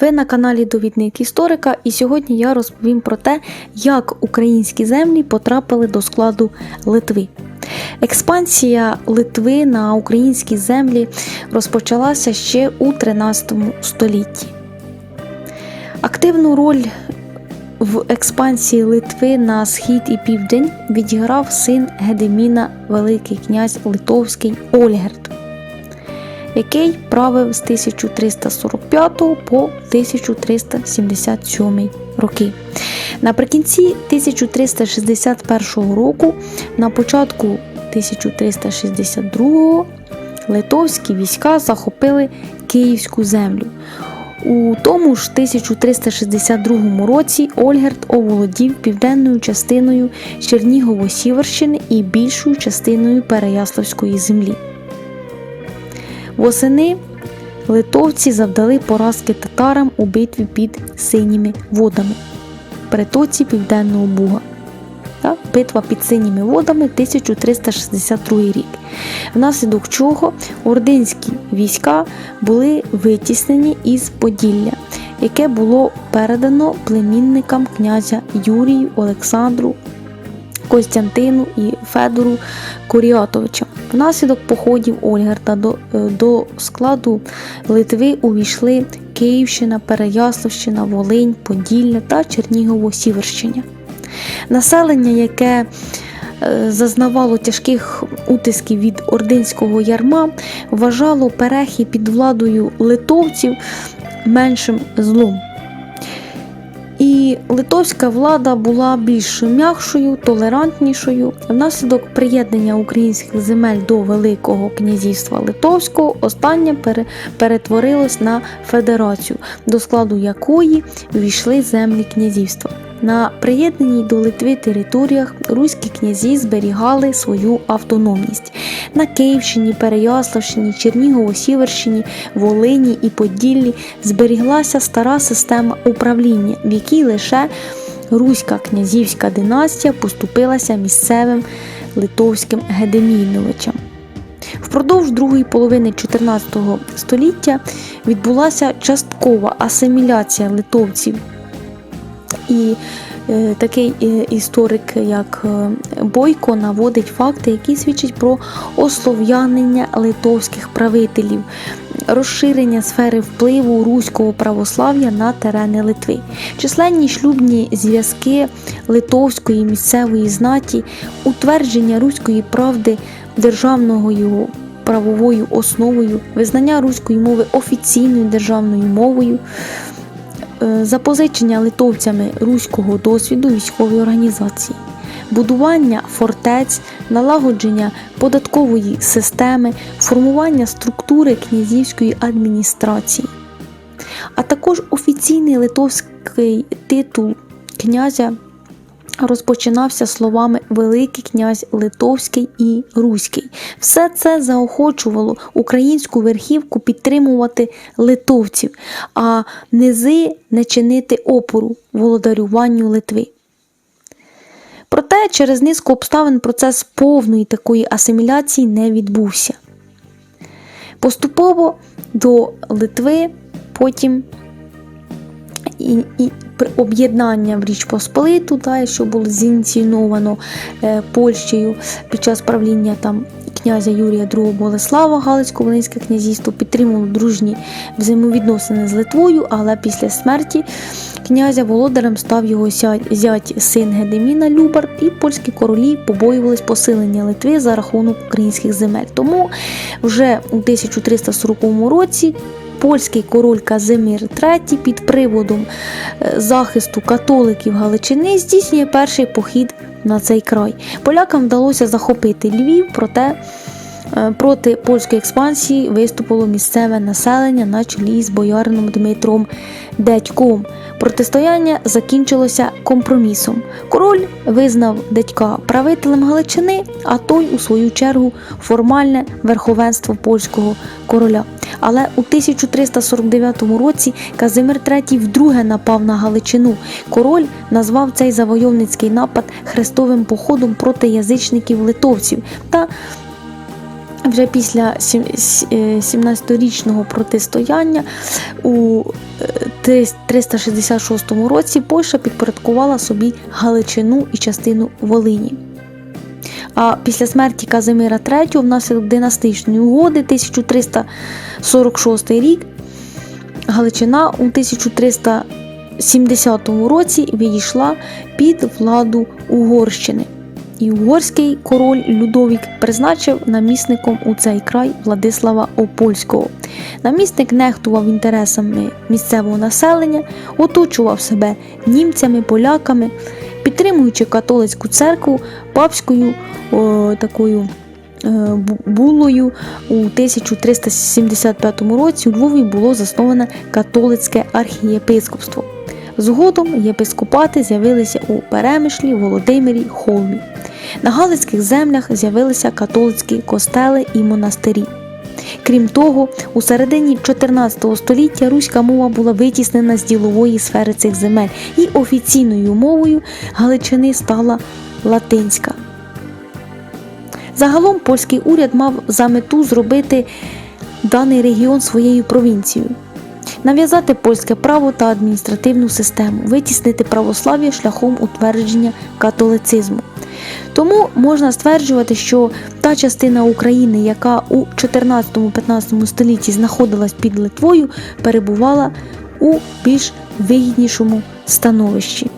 Ви на каналі Довідник Історика, і сьогодні я розповім про те, як українські землі потрапили до складу Литви. Експансія Литви на українські землі розпочалася ще у 13 столітті. Активну роль в експансії Литви на схід і південь відіграв син Гедеміна, Великий князь Литовський Ольгерт який правив з 1345 по 1377 роки. Наприкінці 1361 року, на початку 1362 литовські війська захопили Київську землю. У тому ж 1362 році Ольгерт оволодів південною частиною Чернігово-Сіверщини і більшою частиною Переяславської землі. Восени литовці завдали поразки татарам у битві під синіми водами притоці Південного Буга. Так? Битва під синіми водами 1362 рік. Внаслідок чого ординські війська були витіснені із Поділля, яке було передано племінникам князя Юрію, Олександру, Костянтину і Федору Куріатовича. Внаслідок походів Ольгерта до, е, до складу Литви увійшли Київщина, Переяславщина, Волинь, Поділля та Чернігово-Сіверщина. Населення, яке е, зазнавало тяжких утисків від ординського ярма, вважало перехід під владою литовців меншим злом. Литовська влада була більш м'якшою, толерантнішою. Внаслідок приєднання українських земель до Великого князівства Литовського останнє пере- перетворилось на федерацію, до складу якої ввійшли землі князівства. На приєднаній до Литви територіях руські князі зберігали свою автономність. На Київщині, Переяславщині, Чернігово-Сіверщині, Волині і Поділлі зберіглася стара система управління, в якій лише руська князівська династія поступилася місцевим литовським гедеміновичам. Впродовж другої половини 14 століття відбулася часткова асиміляція литовців і е, такий е, історик, як е, Бойко, наводить факти, які свідчать про ослов'янення литовських правителів, розширення сфери впливу руського православ'я на терени Литви, численні шлюбні зв'язки литовської місцевої знаті, утвердження руської правди державного його правовою основою, визнання руської мови офіційною державною мовою запозичення литовцями руського досвіду військової організації, будування фортець, налагодження податкової системи, формування структури князівської адміністрації, а також офіційний литовський титул князя. Розпочинався словами Великий князь Литовський і Руський. Все це заохочувало українську верхівку підтримувати литовців, а низи не чинити опору володарюванню Литви. Проте через низку обставин процес повної такої асиміляції не відбувся. Поступово до Литви потім і, і об'єднання в Річ Посполиту, та, що було зініційовано е, Польщею під час правління там князя Юрія II Болеслава, Галицько-Волинське князівство підтримувало дружні взаємовідносини з Литвою, але після смерті князя володарем став його зять син Гедеміна Любар, і польські королі побоювались посилення Литви за рахунок українських земель. Тому вже у 1340 році польський король Казимир III під приводом е, захисту католиків Галичини здійснює перший похід на цей край. Полякам вдалося захопити Львів, проте проти польської експансії виступило місцеве населення на чолі з боярином Дмитром Дядьком. Протистояння закінчилося компромісом. Король визнав дядька правителем Галичини, а той, у свою чергу, формальне верховенство польського короля. Але у 1349 році Казимир III вдруге напав на Галичину. Король назвав цей завойовницький напад хрестовим походом проти язичників литовців та вже після сім- с- е, 17-річного протистояння у е, 366 році Польща підпорядкувала собі Галичину і частину Волині. А після смерті Казимира III внаслідок династичної угоди 1346 рік Галичина у 1370 році відійшла під владу Угорщини. І угорський король Людовік призначив намісником у цей край Владислава Опольського. Намісник нехтував інтересами місцевого населення, оточував себе німцями, поляками, підтримуючи католицьку церкву папською о, такою е, булою у 1375 році у Львові було засноване католицьке архієпископство. Згодом єпископати з'явилися у Перемишлі, Володимирі, Холмі. На Галицьких землях з'явилися католицькі костели і монастирі. Крім того, у середині 14 століття руська мова була витіснена з ділової сфери цих земель, і офіційною мовою Галичини стала латинська. Загалом польський уряд мав за мету зробити даний регіон своєю провінцією, нав'язати польське право та адміністративну систему, витіснити православ'я шляхом утвердження католицизму. Тому можна стверджувати, що та частина України, яка у 14-15 столітті знаходилась під Литвою, перебувала у більш вигіднішому становищі.